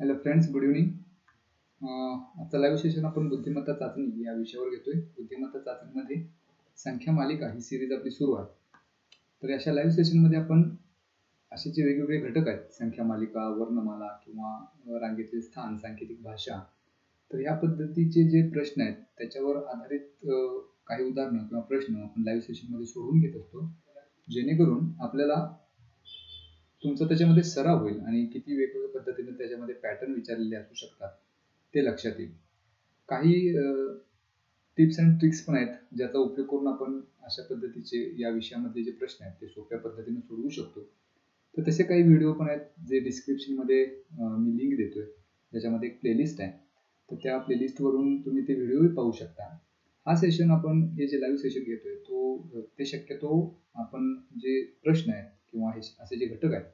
Hello friends good evening आता live session आपण बुद्धिमत्ता चाचणी या विषयावर घेतोय. बुद्धिमत्ता चाचणीमध्ये संख्या मालिका ही सिरीज आपली सुरू आहे. तर अशा लाईव्ह सेशनमध्ये आपण असे जे वेगवेगळे घटक आहेत संख्या मालिका वर्णमाला किंवा रांगेतील स्थान सांकेतिक भाषा तर या पद्धतीचे जे प्रश्न आहेत त्याच्यावर आधारित काही उदाहरणं किंवा प्रश्न आपण लाईव्ह सेशनमध्ये सोडवून घेत असतो. जेणेकरून आपल्याला तुमचा त्याच्यामध्ये सराव होईल आणि किती वेगवेगळ्या पद्धतीने त्याच्यामध्ये पॅटर्न विचारलेले असू शकतात ते लक्षात येईल. काही टिप्स अँड ट्रिक्स पण आहेत ज्याचा उपयोग करून आपण अशा पद्धतीचे या विषयामधले जे प्रश्न आहेत ते सोप्या पद्धतीने सोडवू शकतो. तर तसे काही व्हिडिओ पण आहेत जे डिस्क्रिप्शनमध्ये मी लिंक देतोय. ज्याच्यामध्ये एक प्लेलिस्ट आहे. तर त्या प्लेलिस्टवरून तुम्ही ते व्हिडिओही पाहू शकता. हा सेशन आपण हे जे लाईव्ह सेशन घेतोय तो ते शक्यतो आपण जे प्रश्न आहेत किंवा हे असे जे घटक आहेत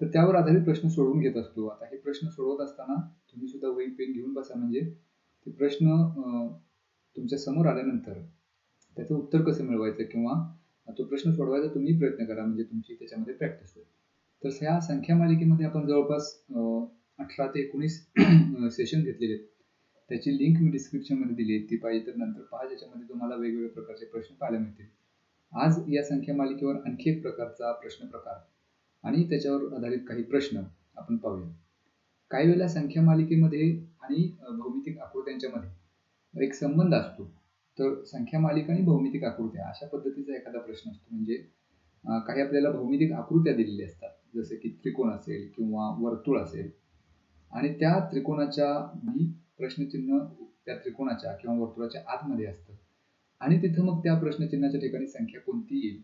तर त्यावर आधारित प्रश्न सोडवून घेत असतो. आता हे प्रश्न सोडवत असताना तुम्ही सुद्धा वही पेन घेऊन बसा. म्हणजे ते प्रश्न तुमच्यासमोर आल्यानंतर त्याचं उत्तर कसं मिळवायचं किंवा तो प्रश्न सोडवायचा तुम्ही प्रयत्न करा. म्हणजे तुमची त्याच्यामध्ये प्रॅक्टिस होईल. तर ह्या संख्या मालिकेमध्ये आपण जवळपास अठरा ते एकोणीस सेशन घेतलेले आहेत. त्याची लिंक मी डिस्क्रिप्शनमध्ये दिली आहे. ती पाहिजे तर नंतर पहा. ज्याच्यामध्ये तुम्हाला वेगवेगळ्या प्रकारचे प्रश्न पाहायला मिळतील. आज या संख्या मालिकेवर आणखी एक प्रकारचा प्रश्न प्रकार. आणि त्याच्यावर आधारित काही प्रश्न आपण पाहूया. काही वेळेला संख्या मालिकेमध्ये आणि भौमितिक आकृत्यांच्यामध्ये एक संबंध असतो. तर संख्या मालिका आणि भौमितिक आकृत्या अशा पद्धतीचा एखादा प्रश्न असतो. म्हणजे काही आपल्याला भौमितिक आकृत्या दिलेल्या असतात. जसे की त्रिकोण असेल किंवा वर्तुळ असेल. आणि त्या त्रिकोणाच्या प्रश्नचिन्ह त्या त्रिकोणाच्या किंवा वर्तुळाच्या आतमध्ये असतं. आणि तिथं मग त्या प्रश्नचिन्हाच्या ठिकाणी संख्या कोणती येईल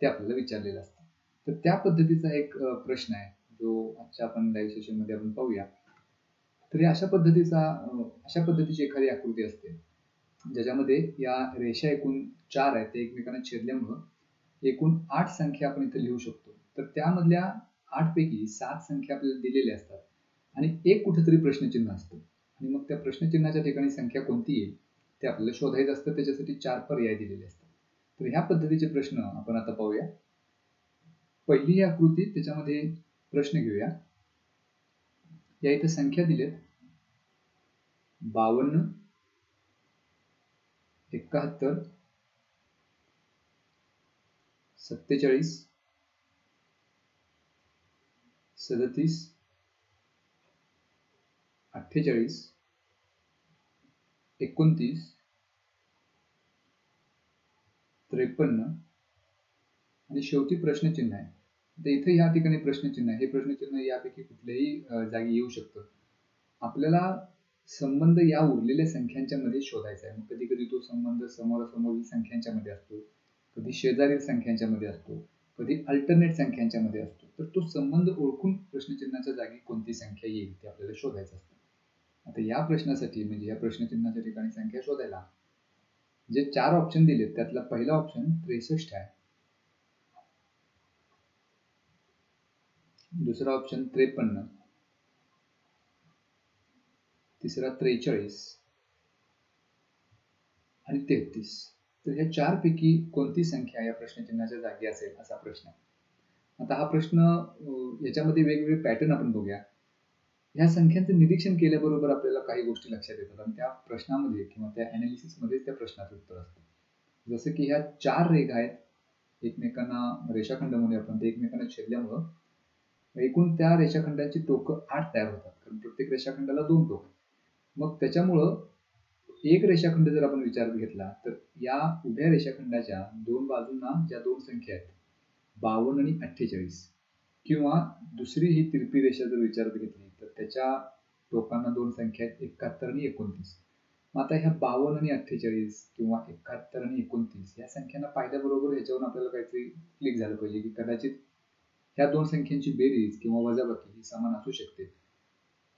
ते आपल्याला विचारलेलं असतं. तर त्या पद्धतीचा एक प्रश्न आहे जो आजच्या आपण लाईव्ह सेशनमध्ये आपण पाहूया. तर अशा पद्धतीचा अशा पद्धतीची एखादी आकृती असते ज्याच्यामध्ये या रेषा एकूण चार आहेत ते एकमेकांना छेदल्यामुळं एकूण आठ संख्या आपण इथे लिहू शकतो. तर त्यामधल्या आठ पैकी सात संख्या आपल्याला दिलेल्या असतात आणि एक कुठेतरी प्रश्नचिन्ह असतं. आणि मग त्या प्रश्नचिन्हाच्या ठिकाणी संख्या कोणती येईल ते आपल्याला शोधायचं असतं त्याच्यासाठी चार पर्याय दिलेले असतात. तर ह्या पद्धतीचे प्रश्न आपण आता पाहूया. पहिली ही आकृती त्याच्यामध्ये प्रश्न घेऊया. या इथे संख्या दिलेत. बावन्न एकाहत्तर सत्तेचाळीस सदतीस अठ्ठेचाळीस एकोणतीस त्रेपन्न आणि शेवटी प्रश्नचिन्ह आहे. तर इथे या ठिकाणी प्रश्नचिन्ह आहे. हे प्रश्नचिन्ह यापैकी कुठल्याही जागी येऊ शकतं. आपल्याला संबंध या उरलेल्या संख्यांच्या मध्ये शोधायचा आहे. मग कधी कधी तो संबंध समोरासमोरील संख्यांच्या मध्ये असतो. कधी शेजारील संख्यांच्या मध्ये असतो. कधी अल्टरनेट संख्यांच्या मध्ये असतो. तर तो संबंध ओळखून प्रश्नचिन्हाच्या जागी कोणती संख्या येईल ते आपल्याला शोधायचं असतं. आता या प्रश्नासाठी म्हणजे या प्रश्नचिन्हाच्या ठिकाणी संख्या शोधायला जे चार ऑप्शन दिलेत त्यातला पहिला ऑप्शन त्रेसष्ट आहे. दुसरा ऑप्शन त्रेपन्न. तिसरा त्रेचाळीस. आणि तेहतीस. तर ह्या चार पैकी कोणती संख्या या प्रश्नचिन्हाच्या जागी असेल असा प्रश्न आता हा प्रश्न याच्यामध्ये वेगवेगळे पॅटर्न आपण बघूया. ह्या संख्यांचं निरीक्षण केल्याबरोबर आपल्याला काही गोष्टी लक्षात येतात. आणि त्या प्रश्नामध्ये किंवा त्या अनालिसिसमध्ये त्या प्रश्नाचं उत्तर असतं. जसं की ह्या चार रेखा आहेत. एकमेकांना रेषाखंड म्हणूया आपण. ते एकमेकांना छेदल्यामुळं एकूण त्या रेषाखंडांची टोकं आठ तयार होतात. कारण प्रत्येक रेषाखंडाला दोन टोक मग त्याच्यामुळं एक रेषाखंड जर आपण विचारात घेतला तर या उभ्या रेषाखंडाच्या दोन बाजूंना ज्या दोन संख्या आहेत बावन्न आणि अठ्ठेचाळीस किंवा दुसरी ही तिरपी रेषा जर विचारात घेतली त्याच्या टोकांना दोन संख्या आहेत एकाहत्तर आणि एकोणतीस. मग आता ह्या बावन्न आणि अठ्ठेचाळीस किंवा एकाहत्तर आणि एकोणतीस या संख्यांना पाहिल्याबरोबर ह्याच्यावरून आपल्याला काहीतरी क्लिक झालं पाहिजे की कदाचित ह्या दोन संख्यांची बेरीज किंवा वजाबाकी ही समान असू शकते.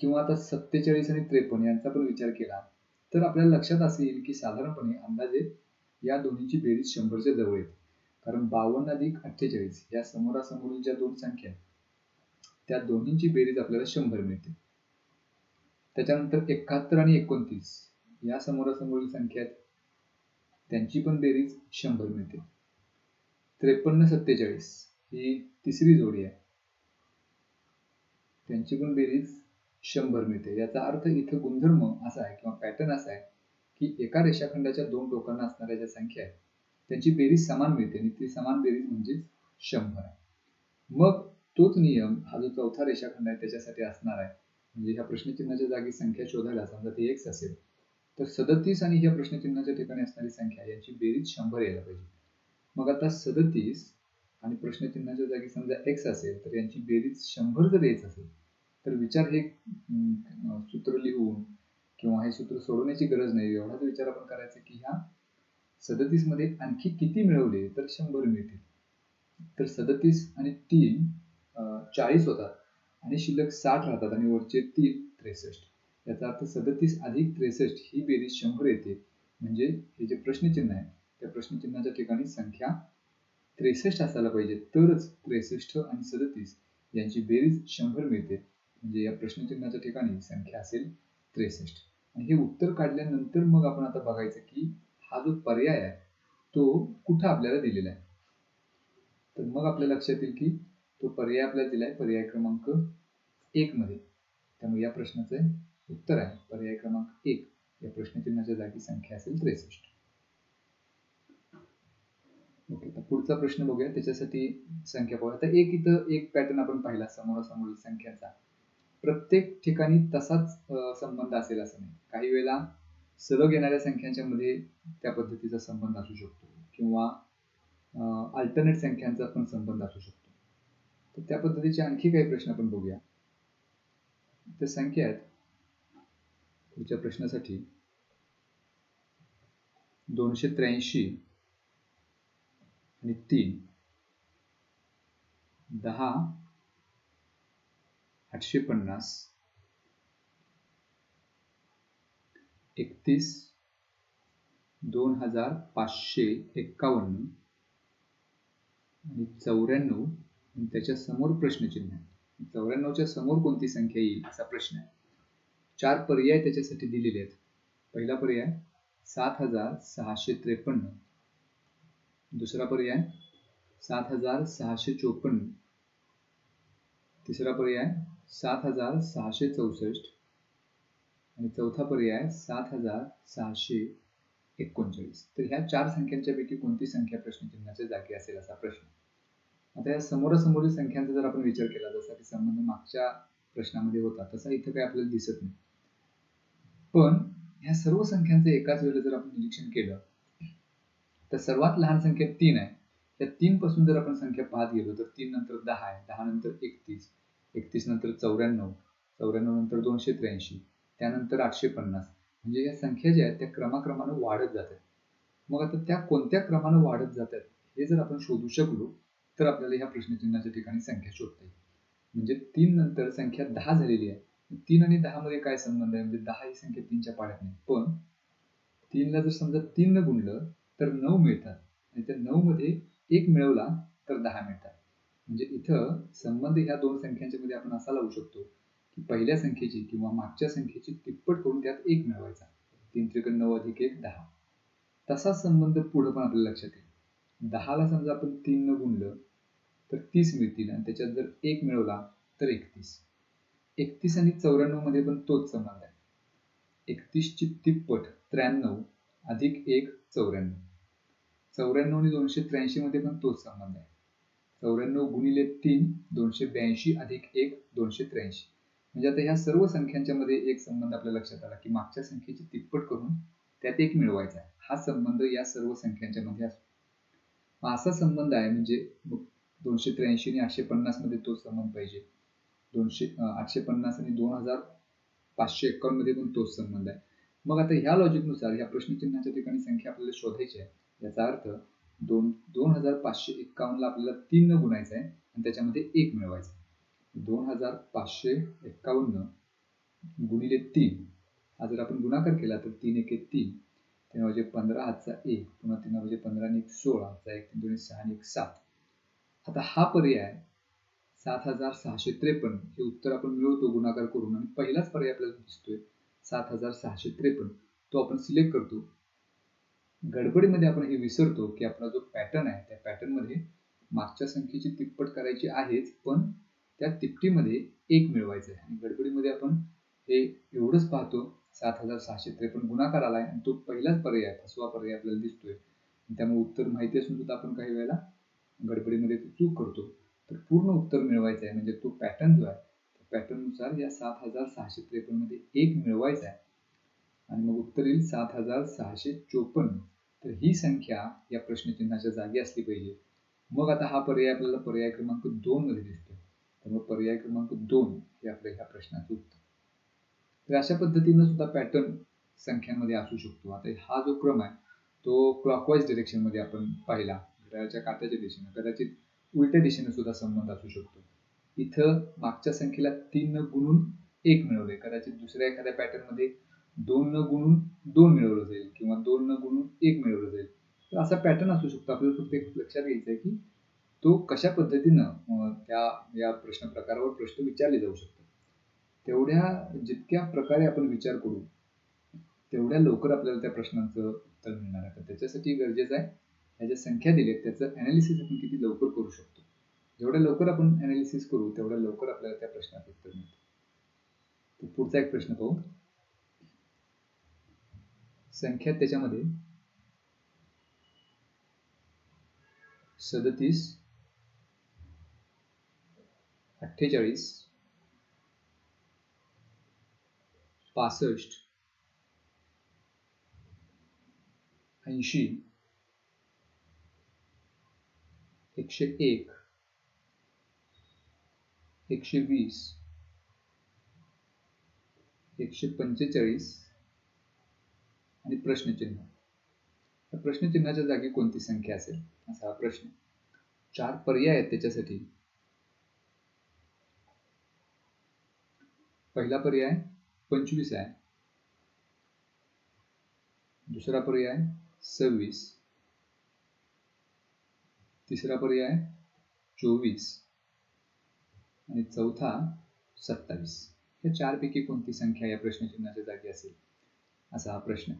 किंवा आता सत्तेचाळीस आणि त्रेपन्न यांचा पण विचार केला तर आपल्याला लक्षात असं येईल की साधारणपणे अंदाजे या दोन्हीची बेरीज शंभरच्या जवळ येते. कारण बावन्न अधिक अठ्ठेचाळीस या समोरासमोरील ज्या दोन संख्या त्या दोन्हींची बेरीज आपल्याला शंभर मिळते. त्याच्यानंतर एकाहत्तर आणि एकोणतीस या समोरासमोरील संख्या त्यांची पण बेरीज शंभर मिळते. त्रेपन्न सत्तेचाळीस ही तिसरी जोडी आहे. त्यांची पण बेरीज शंभर मिळते. याचा अर्थ इथं गुणधर्म असा आहे किंवा पॅटर्न असा आहे की एका रेषाखंडाच्या दोन टोकांना असणाऱ्या ज्या संख्या आहेत त्यांची बेरीज समान मिळते आणि ती समान बेरीज म्हणजे शंभर आहे. मग तोच नियम हा जो चौथा रेषाखंड आहे त्याच्यासाठी असणार आहे. म्हणजे ह्या प्रश्नचिन्हाच्या जागी संख्या शोधायला समजा ती एक्स असेल तर सदतीस आणि ह्या प्रश्नचिन्हाच्या ठिकाणी असणारी संख्या यांची बेरीज शंभर यायला पाहिजे. मग आता सदतीस आणि प्रश्नचिन्हाच्या जागी समजा एक्स असेल तर यांची बेरीज शंभर जर यायचं असेल तर विचार हे सूत्र लिहून किंवा हे सूत्र सोडवण्याची गरज नाही. एवढाच विचार आपण करायचा की ह्या सदतीसमध्ये आणखी किती मिळवले तर शंभर मिळतील. तर सदतीस आणि तीन चाळीस होतात आणि शिल्लक साठ राहतात आणि वरचे तीन त्रेसष्ट. याचा अर्थ सदतीस अधिक त्रेसष्ट ही बेरीज शंभर येते. म्हणजे हे जे प्रश्नचिन्ह आहे त्या प्रश्नचिन्हाच्या ठिकाणी संख्या त्रेसष्ट असायला पाहिजे. तरच त्रेसष्ट आणि सदतीस यांची बेरीज शंभर मिळते. म्हणजे या प्रश्नचिन्हाच्या ठिकाणी संख्या असेल त्रेसष्ट. आणि हे उत्तर काढल्यानंतर मग आपण आता बघायचं की हा जो पर्याय आहे तो कुठं आपल्याला दिलेला आहे? तर मग आपल्या लक्षात येईल की तो पर्याय आपल्याला दिलाय पर्याय क्रमांक एक मध्ये. त्यामुळे या प्रश्नाचं उत्तर आहे. पर्याय क्रमांक एक. या प्रश्नचिन्हाच्या जागी संख्या असेल त्रेसष्ट. ओके तर पुढचा प्रश्न बघूया. त्याच्यासाठी संख्या पाहूया आता एक इथं एक पॅटर्न आपण पाहिला समोरासमोरील संख्याचा. प्रत्येक ठिकाणी तसाच संबंध असेल असं नाही. काही वेळेला सलग येणाऱ्या संख्यांच्या मध्ये त्या पद्धतीचा संबंध असू शकतो. किंवा अल्टरनेट संख्यांचा पण संबंध असू शकतो. तर त्या पद्धतीचे आणखी काही प्रश्न आपण बघूया. तर संख्या आहेत. पुढच्या प्रश्नासाठी दोनशे त्र्याऐंशी आणि तीन. दहा आठशे पन्नास. एकतीस दोन हजार पाचशे एक्कावन्न आणि चौऱ्याण्णव आणि त्याच्यासमोर प्रश्नचिन्ह आहे. चौऱ्याण्णवच्या समोर कोणती संख्या येईल असा प्रश्न आहे. चार पर्याय त्याच्यासाठी दिलेले आहेत. पहिला पर्याय सात हजार सहाशे त्रेपन्न. दुसरा पर्याय सात हजार सहाशे चोपन्न. तिसरा पर्याय सात हजार सहाशे चौसष्ट. आणि चौथा पर्याय सात हजार सहाशे एकोणचाळीस. तर ह्या चार संख्यांच्या पैकी कोणती संख्या प्रश्नचिन्हाच्या जागी असेल असा प्रश्न? आता या समोरासमोरील संख्यांचा जर आपण विचार केला जसा की संबंध मागच्या प्रश्नामध्ये होता तसा इथं काही आपल्याला दिसत नाही. पण ह्या सर्व संख्यांचं एकाच वेळेला जर आपण निरीक्षण केलं तर सर्वात लहान संख्या तीन आहे. त्या तीन पासून जर आपण संख्या पाहत गेलो तर तीन नंतर दहा आहे दहा नंतर एकतीस एकतीस नंतर चौऱ्याण्णव चौऱ्याण्णव नंतर दोनशे त्र्याऐंशी त्यानंतर आठशे पन्नास. म्हणजे या संख्या ज्या आहेत त्या क्रमाक्रमानं वाढत जातात. मग आता त्या कोणत्या क्रमानं वाढत जातात हे जर आपण शोधू शकलो तर आपल्याला ह्या प्रश्नचिन्हाच्या ठिकाणी संख्या शोधता येईल. म्हणजे तीन नंतर संख्या दहा झालेली आहे. तीन आणि दहा मध्ये काय संबंध आहे? म्हणजे दहा ही संख्या तीनच्या पाड्यात नाही. पण तीनला जर समजा तीन न गुणलं तर नऊ मिळतात. आणि त्या नऊ मध्ये एक मिळवला तर दहा मिळतात. म्हणजे इथं संबंध ह्या दोन संख्यांच्या मध्ये आपण असा लावू शकतो की पहिल्या संख्येची किंवा मागच्या संख्येची तिप्पट करून त्यात एक मिळवायचा. तीन त्रिकड नऊ अधिक एक दहा. तसा संबंध पुढे पण आपल्याला लक्षात येईल. दहाला समजा आपण तीन न गुणलं तर तीस मिळतील. आणि त्याच्यात जर एक मिळवला तर एकतीस. एकतीस आणि चौऱ्याण्णवमध्ये पण तोच संबंध आहे. एकतीसची तिप्पट त्र्याण्णव अधिक एक चौऱ्याण्णव. चौऱ्याण्णव आणि दोनशे त्र्याऐंशी मध्ये पण तोच संबंध आहे. चौऱ्याण्णव गुणिले तीन दोनशे ब्याऐंशी अधिक एक दोनशे त्र्याऐंशी. म्हणजे आता ह्या सर्व संख्यांच्या मध्ये एक संबंध आपल्या लक्षात आला की मागच्या संख्येची तिप्पट करून त्यात एक मिळवायचा आहे. हा संबंध या सर्व संख्यांच्या मध्ये असतो. असा संबंध आहे म्हणजे दोनशे त्र्याऐंशी आणि आठशे पन्नासमध्ये तो संबंध पाहिजे. दोनशे आठशे पन्नास आणि दोन हजार पाचशे एक्कावन्नमध्ये पण तोच संबंध आहे. मग आता ह्या लॉजिकनुसार ह्या प्रश्नचिन्हाच्या ठिकाणी संख्या आपल्याला शोधायची आहे. याचा अर्थ दोन दोन हजार पाचशे एक्कावन्नला आपल्याला तीन न गुणायचं आहे आणि त्याच्यामध्ये एक मिळवायचं दोन हजार पाचशे एक्कावन्न गुणिले तीन. हा जर आपण गुणाकार केला तर तीन एक तीन. तीन म्हणजे पंधरा हातचा एक पुन्हा तीन म्हणजे पंधरा आणि एक सोळा हातचा एक तीन दोन सहा आणि एक सात. आता हा पर्याय सात हजार सहाशे त्रेपन्न हे उत्तर आपण मिळवतो गुणाकार करून आणि पहिलाच पर्याय आपल्याला दिसतोय. सात हजार सहाशे त्रेपन्न. तो आपण सिलेक्ट करतो. गडबडीमध्ये आपण हे विसरतो की आपला जो पॅटर्न आहे त्या पॅटर्नमध्ये मागच्या संख्येची तिप्पट करायची आहेच पण त्या तिपटीमध्ये एक मिळवायचं आहे. आणि गडबडीमध्ये आपण हे एवढंच पाहतो सात हजार सहाशे त्रेपन्न गुणाकार आला आहे आणि तो पहिलाच पर्याय फसवा पर्याय आपल्याला दिसतोय. त्यामुळे उत्तर माहिती असून सुद्धा आपण काही वेळेला गडबडीमध्ये चूक करतो. तर पूर्ण उत्तर मिळवायचं आहे म्हणजे तो पॅटर्न जो आहे त्या पॅटर्ननुसार या सात हजार सहाशे त्रेपन्नमध्ये एक मिळवायचा आहे. आणि मग उत्तर येईल सात हजार सहाशे चोपन्न. तर ही संख्या या प्रश्नचिन्हाच्या जागी असली पाहिजे. मग आता हा पर्याय आपल्याला पर्याय क्रमांक दोन मध्ये दिसतो त्यामुळे पर्याय क्रमांक दोन हे आपल्या ह्या प्रश्नाचं उत्तर. तर अशा पद्धतीनं सुद्धा पॅटर्न संख्यांमध्ये असू शकतो. आता हा जो क्रम आहे तो क्लॉकवाईज डिरेक्शनमध्ये आपण पाहिला. घड्याळाच्या काट्याच्या दिशेने कदाचित उलट्या दिशेने सुद्धा संबंध असू शकतो. इथं मागच्या संख्येला तीन न गुणून एक मिळवले कदाचित दुसऱ्या एखाद्या पॅटर्नमध्ये दोन न गुणून दोन मिळवलं जाईल किंवा दोन न गुणून एक मिळवलं जाईल. तर असा पॅटर्न असू शकतो. आपल्याला फक्त एक लक्षात घ्यायचं आहे की तो कशा पद्धतीनं त्या या प्रश्न प्रकारावर प्रश्न विचारले जाऊ शकतात. तेवढ्या जितक्या प्रकारे आपण विचार करू तेवढ्या लवकर आपल्याला त्या प्रश्नांचं उत्तर मिळणार आहे. तर त्याच्यासाठी गरजेचं आहे ह्या ज्या संख्या दिल्यात त्याचं अनालिसिस आपण किती लवकर करू शकतो. जेवढ्या लवकर आपण अनालिसिस करू तेवढ्या लवकर आपल्याला त्या प्रश्नाचं उत्तर मिळतं. पुढचा एक प्रश्न पाहू. संख्या त्याच्यामध्ये सदतीस अठ्ठेचाळीस पासष्ट ऐंशी एकशे एक एकशे वीस एकशे पंचेचाळीस आणि प्रश्नचिन्ह. प्रश्नचिन्हाच्या जागी कोणती संख्या असेल? असा हा प्रश्न. चार पर्याय आहेत त्याच्यासाठी. पहिला पर्याय पंचवीस आहे. दुसरा पर्याय सव्वीस. तिसरा पर्याय चोवीस. आणि चौथा सत्तावीस. या चारपैकी कोणती संख्या या प्रश्नचिन्हाच्या जागी असेल? असा हा प्रश्न.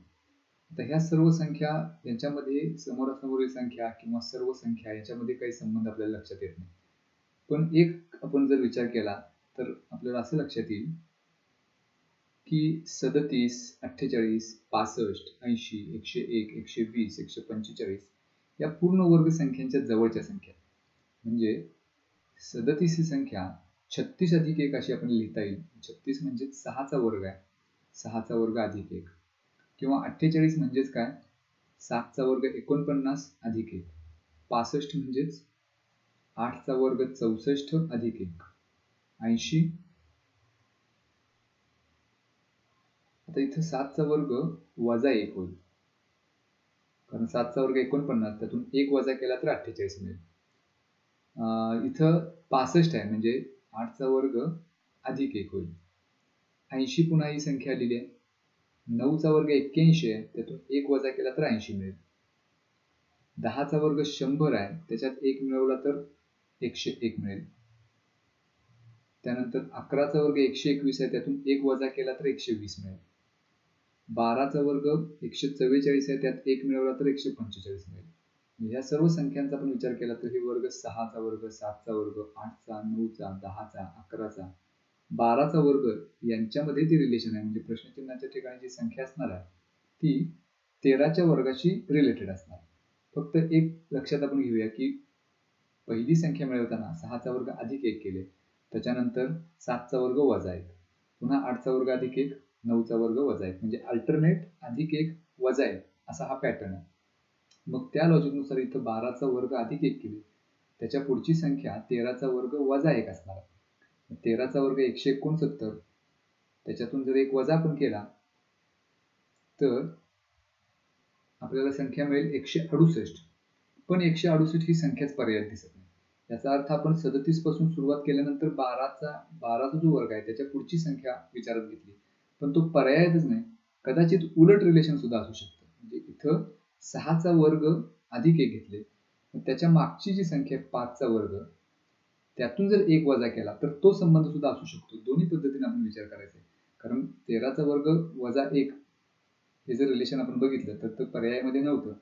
आता ह्या सर्व संख्या यांच्यामध्ये समोरासमोरील संख्या किंवा सर्व संख्या याच्यामध्ये काही संबंध आपल्याला लक्षात येत नाही. पण एक आपण जर विचार केला तर आपल्याला असं लक्षात येईल की सदतीस अठ्ठेचाळीस पासष्ट ऐंशी एकशे एक एकशे वीस एकशे पंचेचाळीस या पूर्ण वर्ग संख्यांच्या जवळच्या संख्या. म्हणजे सदतीस ही संख्या छत्तीस अधिक एक अशी आपण लिहिता येईल. छत्तीस म्हणजे सहाचा वर्ग आहे. सहाचा वर्ग अधिक एक. किंवा अठ्ठेचाळीस म्हणजेच काय? सातचा वर्ग एकोणपन्नास अधिक एक. पासष्ट म्हणजेच आठचा वर्ग चौसष्ट अधिक एक. ऐंशी. आता इथं सातचा वर्ग वजा एक होईल. सातचा वर्ग एकोणपन्नास त्यातून एक वजा केला तर अठ्ठेचाळीस मिळेल. इथं पासष्ट आहे म्हणजे आठचा वर्ग अधिक एक होईल. ऐंशी पुन्हा ही संख्या आलेली आहे. नऊचा वर्ग एक्क्याऐंशी आहे त्यातून एक वजा केला तर ऐंशी मिळेल. दहाचा वर्ग शंभर आहे त्याच्यात एक मिळवला तर एकशे एक मिळेल. त्यानंतर अकराचा वर्ग एकशे एकवीस आहे त्यातून एक वजा केला तर एकशे वीस मिळेल. बाराचा वर्ग एकशे चव्वेचाळीस आहे त्यात एक मिळवला तर एकशे पंचेचाळीस मिळेल. म्हणजे या सर्व संख्यांचा आपण विचार केला तर हे वर्ग सहाचा वर्ग सातचा वर्ग आठचा नऊचा दहाचा अकराचा बाराचा वर्ग यांच्यामध्ये जे रिलेशन आहे. म्हणजे प्रश्नचिन्हाच्या ठिकाणी जी संख्या असणार आहे ती तेराच्या वर्गाशी रिलेटेड असणार फक्त एक लक्षात आपण घेऊया की पहिली संख्या मिळवताना सहाचा वर्ग अधिक एक केले त्याच्यानंतर सातचा वर्ग वजा एक पुन्हा आठचा वर्ग अधिक एक नऊचा वर्ग वजा एक. म्हणजे अल्टरनेट अधिक एक वजा एक. असा हा पॅटर्न आहे. मग त्या लॉजिकनुसार इथं बाराचा वर्ग अधिक एक केले. त्याच्या पुढची संख्या तेराचा वर्ग वजा एक असणार आहे. तेराचा वर्ग एकशे एकोणसत्तर. त्याच्यातून जर एक वजा पण केला तर आपल्याला संख्या मिळेल एकशे अडुसष्ट. पण एकशे अडुसष्ट ही संख्याच पर्यायात दिसत नाही. याचा अर्थ आपण सदतीसपासून सुरुवात केल्यानंतर बाराचा बाराचा जो वर्ग आहे त्याच्या पुढची संख्या विचारात घेतली. पण तो पर्यायच नाही. कदाचित उलट रिलेशन सुद्धा असू शकतं. म्हणजे इथं सहाचा वर्ग अधिक एक घेतले. त्याच्या मागची जी संख्या आहे पाचचा वर्ग त्यातून जर एक वजा केला तर तो संबंध सुद्धा असू शकतो. दोन्ही पद्धतीने आपण विचार करायचा. आहे कारण तेराचा वर्ग वजा एक हे जर रिलेशन आपण बघितलं तर ते पर्यायामध्ये नव्हतं.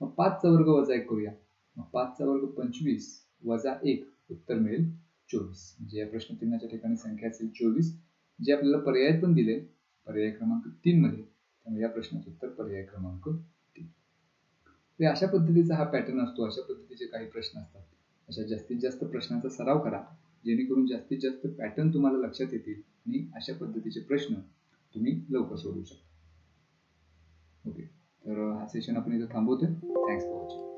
मग पाचचा वर्ग वजा एक करूया. मग पाचचा वर्ग पंचवीस वजा एक उत्तर मिळेल चोवीस. म्हणजे या प्रश्न चिन्हाच्या ठिकाणी संख्या असेल चोवीस. जे आपल्याला पर्याय पण दिले पर्याय क्रमांक तीन मध्ये. त्यामुळे या प्रश्नाचं उत्तर पर्याय क्रमांक तीन. म्हणजे अशा पद्धतीचा हा पॅटर्न असतो अशा पद्धतीचे काही प्रश्न असतात. अशा जास्तीत जास्त प्रश्नांचा सराव करा जेणेकरून जास्तीत जास्त पॅटर्न तुम्हाला लक्षात येतील आणि अशा पद्धतीचे प्रश्न तुम्ही लवकर सोडवू शकता. ओके तर हा सेशन आपण इथं थांबवतोय. Thanks for watching